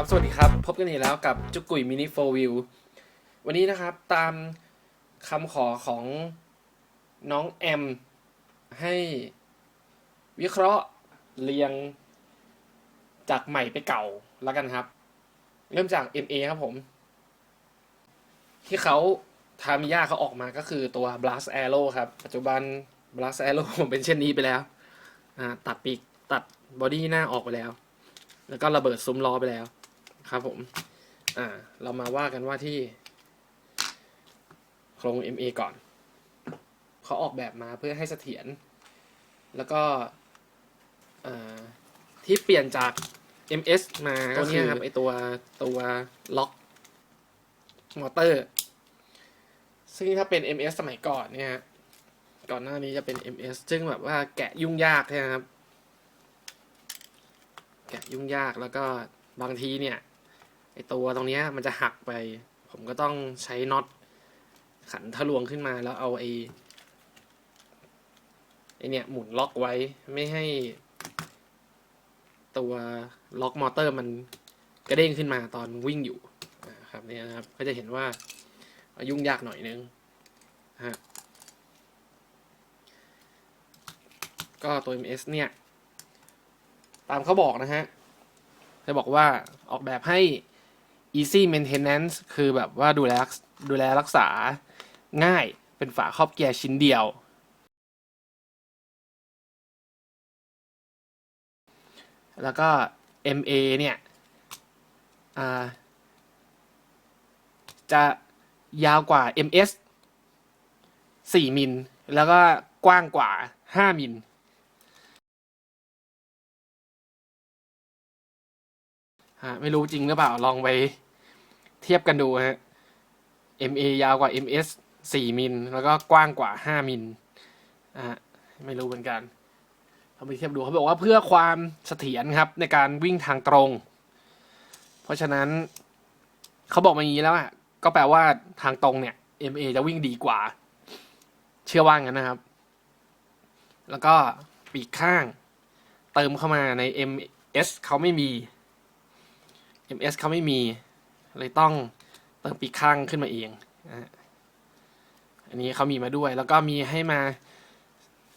ครับ สวัสดีครับ พบกันอีกแล้วกับจุกกุยมินิโฟวิววันนี้นะครับตามคำขอของน้องแอม ให้วิเคราะห์เรียงจากใหม่ไปเก่าแล้วกันครับ เริ่มจาก MA ครับผม ที่เขาทามิยาเขาออกมาก็คือตัว Blast Arrow ครับ ปัจจุบัน Blast Arrow เป็นเช่นนี้ไปแล้ว ตัดปีกตัดบอดี้หน้าออกไปแล้วแล้วก็ระเบิดซุ้มล้อไปแล้ว ครับผมอ่าเรามาว่ากันว่าที่ โครง MA ก่อนเขาออกแบบมาเพื่อให้เสถียรแล้วก็อ่าที่เปลี่ยนจาก MS มาก็คือครับไอตัวตัวล็อกมอเตอร์ ซึ่งถ้าเป็น MS สมัยก่อนเนี่ยฮะก่อนหน้านี้จะเป็น MS ซึ่งแบบว่าแกะยุ่งยากใช่ไหมครับ แกะยุ่งยากแล้วก็บางทีเนี่ยไอ ตัวตรงเนี้ยมันจะหักไป ผมก็ต้องใช้น็อตขันทะลวงขึ้นมาแล้วเอาไอไอเนี่ยหมุนล็อกไว้ไม่ให้ ตัวล็อกมอเตอร์มันกระเด้งขึ้นมาตอนวิ่งอยู่นะครับเนี่ยนะครับ ก็จะเห็นว่ายุ่งยากหน่อยนึงฮะก็ตัว MS เนี่ย ตามเขาบอกนะฮะเขาบอกว่าออกแบบให้ easy maintenance คือแบบว่าดูแลรักดูแลรักษาง่ายเป็นฝาครอบเกียร์ชิ้นเดียว แล้วก็ MA เนี่ยจะยาวกว่า MS 4 มิล แล้วก็กว้างกว่า 5 มิล ฮะไม่รู้จริงหรือเปล่าลองไปเทียบกันดูฮะ MA ยาวกว่า MS 4 มิล แล้วก็กว้างกว่า 5 มิลอะไม่รู้เหมือนกันเราไปเทียบดูเขาบอกว่าเพื่อความเสถียรครับในการวิ่งทางตรง เพราะฉะนั้นเขาบอกมาอย่างนี้แล้วอะก็แปลว่าทางตรงเนี่ย MA จะวิ่งดีกว่า เชื่อว่างั้นนะครับ แล้วก็ปีกข้างเติมเข้ามาใน MS เขาไม่มี MS เขาไม่มี เลยต้องเติมปีกข้างขึ้นมาเอง อันนี้เขามีมาด้วย แล้วก็มีให้มา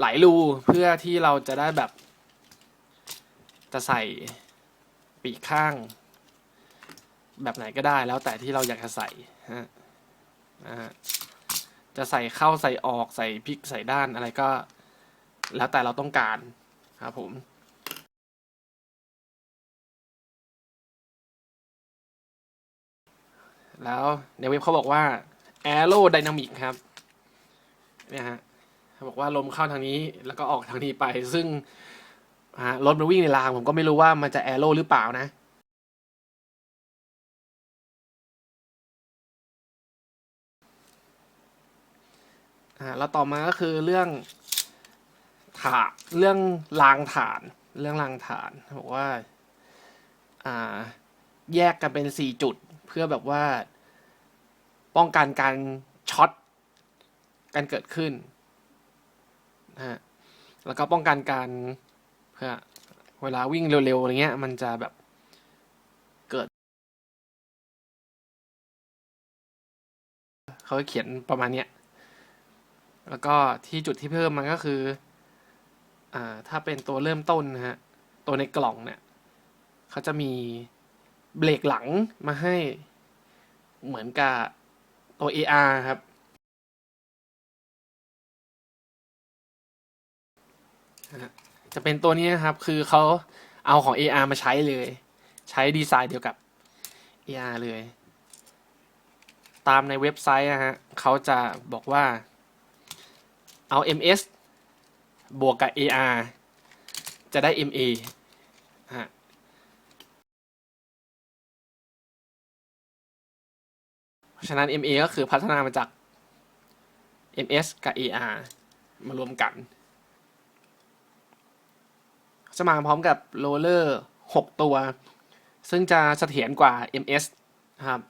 หลายรูเพื่อที่เราจะได้แบบ จะใส่ปีกข้าง แบบไหนก็ได้แล้วแต่ที่เราอยากจะใส่ฮะนะฮะจะใส่เข้าใส่ออกใส่พลิกใส่ด้านอะไรก็ แล้วแต่เราต้องการครับผม แล้วในเว็บเขาบอกว่า aerodynamic ครับเนี่ยฮะเขาบอกว่าลมเข้าทางนี้แล้วก็ออกทางนี้ไป ซึ่งรถมันวิ่งในราง ผมก็ไม่รู้ว่ามันจะ aero หรือเปล่านะแล้วต่อมาก็คือเรื่องฐานเรื่องรางฐาน เรื่องรางฐานบอกว่าอ่าแยกกันเป็นสี่จุด เพื่อแบบว่าป้องกันการช็อตการเกิดขึ้นนะฮะแล้วก็ป้องกันการเพื่อเวลาวิ่งเร็วๆอะไรเงี้ย มันจะแบบเกิด เขาเขียนประมาณเนี้ยแล้วก็ที่จุดที่เพิ่มมาก็คือ อ่า ถ้าเป็นตัวเริ่มต้นนะฮะ ตัวในกล่องเนี่ย เขาจะมี เบรกหลังมาให้เหมือนกับตัว AR ครับ จะเป็นตัวนี้นะครับ คือเขาเอาของ AR มาใช้เลย ใช้ดีไซน์เดียวกับ AR เลย ตามในเว็บไซต์นะฮะเขาจะบอกว่าเอา MS บวกกับ AR จะได้ MA เพราะฉะนั้น MA ก็คือพัฒนามาจาก MS กับ AR มารวมกัน จะมาพร้อมกับโรลเลอร์6 ตัว ซึ่งจะเสถียรกว่า MS นะครับ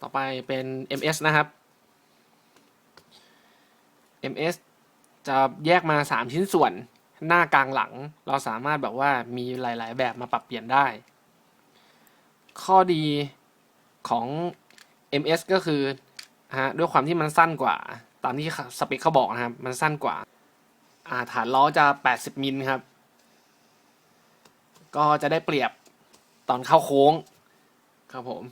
ต่อไปเป็น MS นะครับ MS จะแยกมา 3 ชิ้นส่วนหน้ากลางหลัง เราสามารถแบบว่ามีหลาย ๆ แบบมาปรับเปลี่ยนได้ ข้อดีของ MS ก็คือฮะด้วยความที่มันสั้นกว่า ตามที่สเปคเขาบอกนะครับ มันสั้นกว่า อ่าฐานล้อจะ 80 มิลครับ ก็จะได้เปรียบตอนเข้าโค้ง ครับผม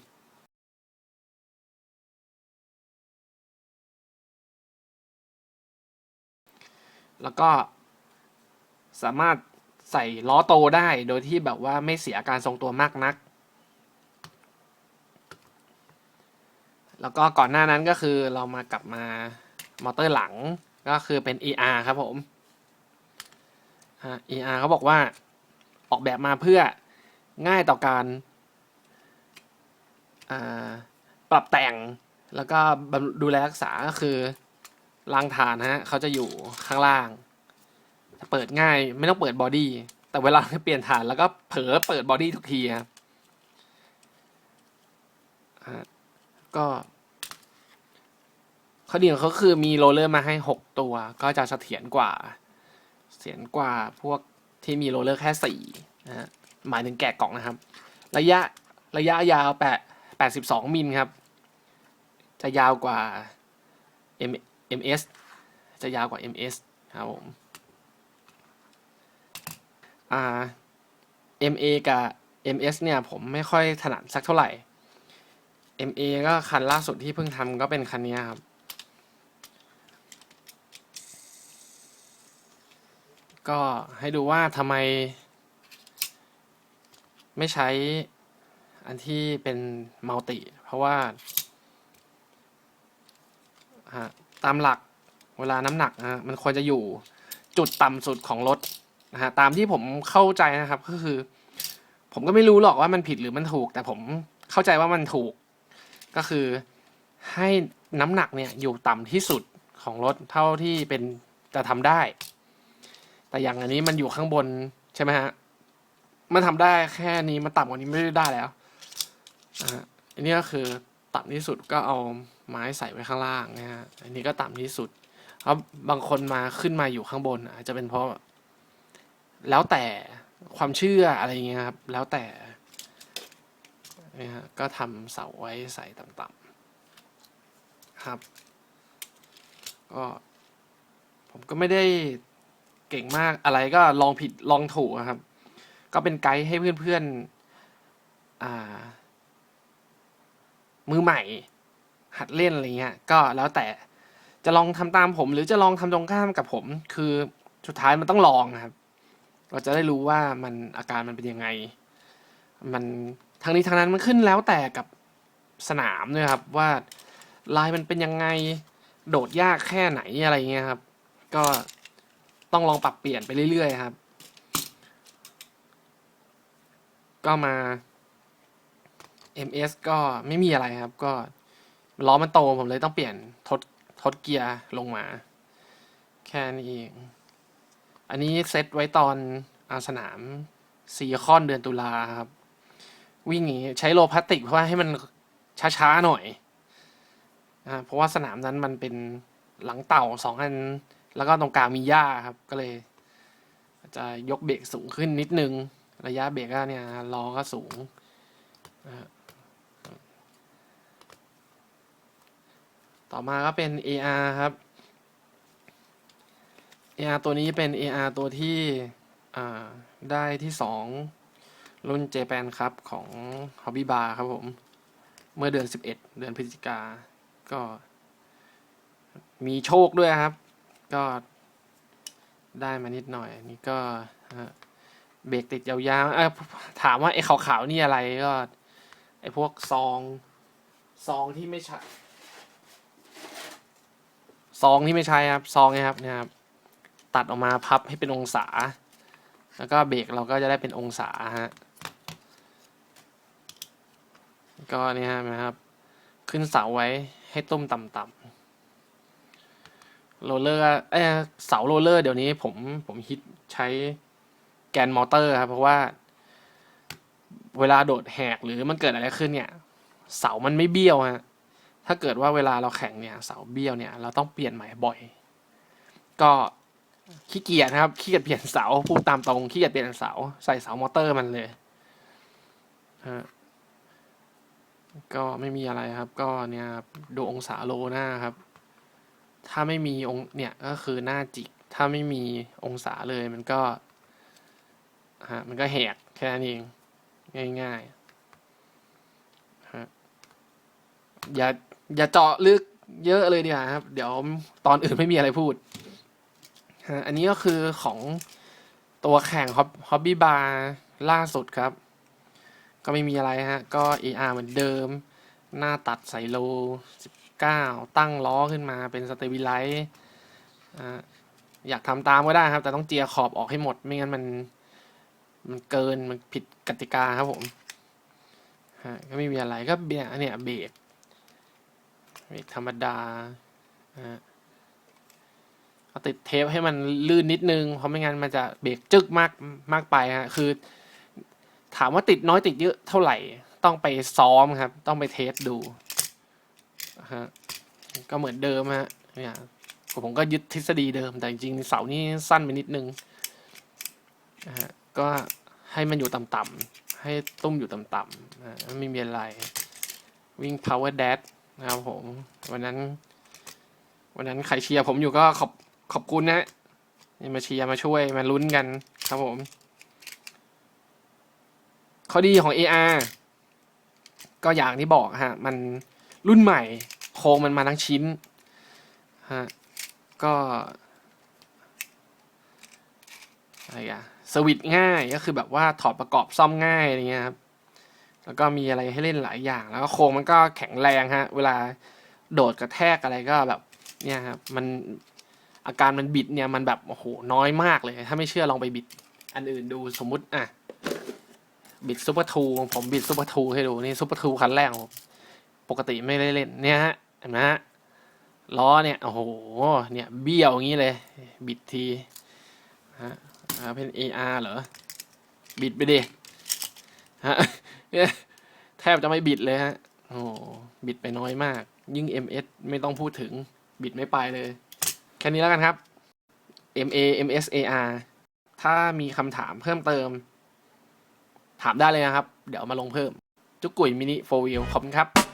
แล้วก็สามารถใส่ล้อโตได้โดยที่แบบว่าไม่เสียการทรงตัวมากนัก แล้วก็ก่อนหน้านั้นก็คือเรามากลับมามอเตอร์หลังก็คือเป็น ER ครับผม ER เขาบอกว่าออกแบบมาเพื่อง่ายต่อการปรับแต่งแล้วก็ดูแลรักษาก็คือรางฐานฮะเขาจะอยู่ข้างล่าง เปิดง่ายไม่ต้องเปิดบอดี้แต่เวลาเปลี่ยนฐานแล้วก็เผลอเปิดบอดี้ทุกทีครับ ก็ข้อดีของเขาคือมีโรลเลอร์มาให้หกตัว ก็จะเสถียรกว่าเสถียรกว่าพวกที่มีโรลเลอร์แค่สี่นะฮะหมายถึงแกะกล่องนะครับ ระยะระยะยาวแปดแปดสิบสองมิลครับ จะยาวกว่า M MS จะยาวกว่า MS ครับผมอ่า MA กับ MS เนี่ยผมไม่ค่อยถนัดสักเท่าไหร่ MA ก็คันล่าสุดที่เพิ่งทำก็เป็นคันนี้ครับ ก็ให้ดูว่าทำไม ไม่ใช้อันที่เป็นมัลติ เพราะว่า ตามหลักเวลาน้ำหนักนะมันควรจะอยู่จุดต่ำสุดของรถนะฮะตามที่ผมเข้าใจนะครับก็คือ ผมก็ไม่รู้หรอกว่ามันผิดหรือมันถูก แต่ผมเข้าใจว่ามันถูก ก็คือให้น้ำหนักเนี่ยอยู่ต่ำที่สุดของรถเท่าที่เป็นจะทำได้ แต่อย่างอันนี้มันอยู่ข้างบนใช่ไหมฮะ มันทำได้แค่นี้มันต่ำกว่านี้ไม่ได้แล้วอ่าอันนี้ก็คือต่ำที่สุดก็เอาไม้ใส่ไว้ข้างล่างนะฮะ อันนี้ก็ต่ำที่สุดเพราะบางคนมาขึ้นมาอยู่ข้างบนอาจจะเป็นเพราะ แล้วแต่ความเชื่ออะไรเงี้ยครับ แล้วแต่ นี่ฮะก็ทำเสาไว้ใส่ต่ำๆครับ ก็ผมก็ไม่ได้เก่งมากอะไรก็ลองผิดลองถูกครับ ก็เป็นไกด์ให้เพื่อนๆอ่า มือใหม่ หัดเล่นอะไรเงี้ย ก็แล้วแต่จะลองทำตามผม หรือจะลองทำตรงข้ามกับผม คือสุดท้ายมันต้องลองครับ เราจะได้รู้ว่ามันอาการมันเป็นยังไง มัน ทางนี้ทางนั้นมันขึ้นแล้วแต่กับสนามด้วยครับว่าลายมันเป็นยังไงโดดยากแค่ไหนอะไรเงี้ยครับ ก็ต้องลองปรับเปลี่ยนไปเรื่อยๆครับ ก็มา MS ก็ไม่มีอะไรครับ ก็ล้อมันโตผมเลยต้องเปลี่ยนทดทดเกียร์ลงมา แค่นี้เองอันนี้เซตไว้ตอนอาสนามซีคอนเดือนตุลาครับ วิ่งอย่างนี้ใช้โลพลาสติกเพราะว่าให้มันช้าๆหน่อยนะเพราะว่าสนามนั้นมันเป็นหลังเต่าสองอัน แล้วก็ตรงกลางมีหญ้าครับ ก็เลย จะยกเบรกสูงขึ้นนิดนึง ระยะเบรกก็เนี่ยล้อก็สูงนะต่อมาก็เป็น AR ครับ AR ตัวนี้เป็น AR ตัวที่ได้ที่สอง รุ่นเจแปนครับของ Hobby Bar ครับผม เมื่อเดือน 11 เดือนพฤศจิกา ก็ มีโชคด้วยครับ ก็ได้มานิดหน่อย นี่ก็เบรกติดยาวๆถามว่าไอ้ขาวๆ นี่อะไรก็ ไอ้พวกซอง ซองที่ไม่ใช่ ซองที่ไม่ใช่ครับ ซองนี่ครับเนี่ยครับ ตัดออกมาพับให้เป็นองศา แล้วก็เบรกเราก็จะได้เป็นองศาฮะ ก็นี่ฮะนะครับ ขึ้นเสาไว้ให้ตุ้มต่ำๆโรเลอร์เอ้เสาโรเลอร์เดี๋ยวนี้ผมผมฮิตใช้แกนมอเตอร์ครับ เพราะว่า เวลาโดดแหกหรือมันเกิดอะไรขึ้นเนี่ย เสามันไม่เบี้ยวฮะถ้าเกิดว่าเวลาเราแข่งเนี่ย เสาเบี้ยวเนี่ย เราต้องเปลี่ยนใหม่บ่อย ก็ขี้เกียจนะครับขี้เกียจเปลี่ยนเสาพูดตามตรงขี้เกียจเปลี่ยนเสา ใส่เสามอเตอร์มันเลยฮะ ก็ไม่มีอะไรครับ ก็เนี่ยดูองศาโลหน้าครับ ถ้าไม่มีองเนี่ยก็คือหน้าจิก ถ้าไม่มีองศาเลยมันก็ฮะมันก็แหกแค่นั้นเองง่ายๆฮะอย่าอย่าเจาะลึกเยอะเลยดีกว่าครับ เดี๋ยวตอนอื่นไม่มีอะไรพูดฮะอันนี้ก็คือของตัวแข่งฮอบบี้บาร์ล่าสุดครับ ก็ไม่มีอะไรฮะ ก็ AR เหมือนเดิม หน้าตัดใส่โล 19 ตั้งล้อขึ้นมาเป็นสเตบิไลท์อ่าอยากทำตามก็ได้ครับ แต่ต้องเจียขอบออกให้หมด ไม่งั้นมัน มันเกิน มันผิดกติกาครับผมฮะก็ไม่มีอะไรก็เนี่ยเนี่ยเบรกเบรกธรรมดาฮะเอาติดเทปให้มันลื่นนิดนึง เพราะไม่งั้นมันจะเบรกจึกมากมากไปฮะ คือ ถามว่าติดน้อยติดเยอะเท่าไหร่ ต้องไปซ้อมครับ ต้องไปเทสดูฮะก็เหมือนเดิมฮะเนี่ยผมก็ยึดทฤษฎีเดิม แต่จริงเสานี่สั้นไปนิดนึงนะฮะก็ให้มันอยู่ต่ำๆให้ตุ้มอยู่ต่ำๆนะไม่มีอะไร วิ่ง power dash นะครับผม วันนั้น วันนั้นใครเชียร์ผมอยู่ก็ขอบขอบคุณนะนี่มาเชียร์มาช่วยมาลุ้นกันครับผม ข้อดีของ AR ก็อย่างที่บอกฮะ มันรุ่นใหม่โครงมันมาทั้งชิ้นฮะ ก็อะไรอะสวิตง่ายก็คือแบบว่าถอดประกอบซ่อมง่ายอะไรเงี้ยครับ แล้วก็มีอะไรให้เล่นหลายอย่าง แล้วก็โครงมันก็แข็งแรงฮะ เวลาโดดกระแทกอะไรก็แบบเนี่ยครับ มันอาการมันบิดเนี่ยมันแบบโอ้โหน้อยมากเลย ถ้าไม่เชื่อลองไปบิด อันอื่นดูสมมุติอะ บิดซูเปอร์ทูผมบิดซูเปอร์ทูให้ดูนี่ซูเปอร์ทูคันแรกผมปกติไม่ได้เล่นเนี่ยฮะเห็นไหมฮะล้อเนี่ยโอ้โหเนี่ยเบี้ยวอย่างนี้เลย บิดทีฮะเป็น AR เหรอบิดไปดิฮะแทบจะไม่บิดเลยฮะโอ้โหบิดไปน้อยมาก ยิ่ง MS ไม่ต้องพูดถึงบิดไม่ไปเลย แค่นี้แล้วกันครับ MA MS AR ถ้ามีคำถามเพิ่มเติม ถามได้เลยนะครับ เดี๋ยวมาลงเพิ่ม จุกกุยมินิโฟวิลขอบคุณครับ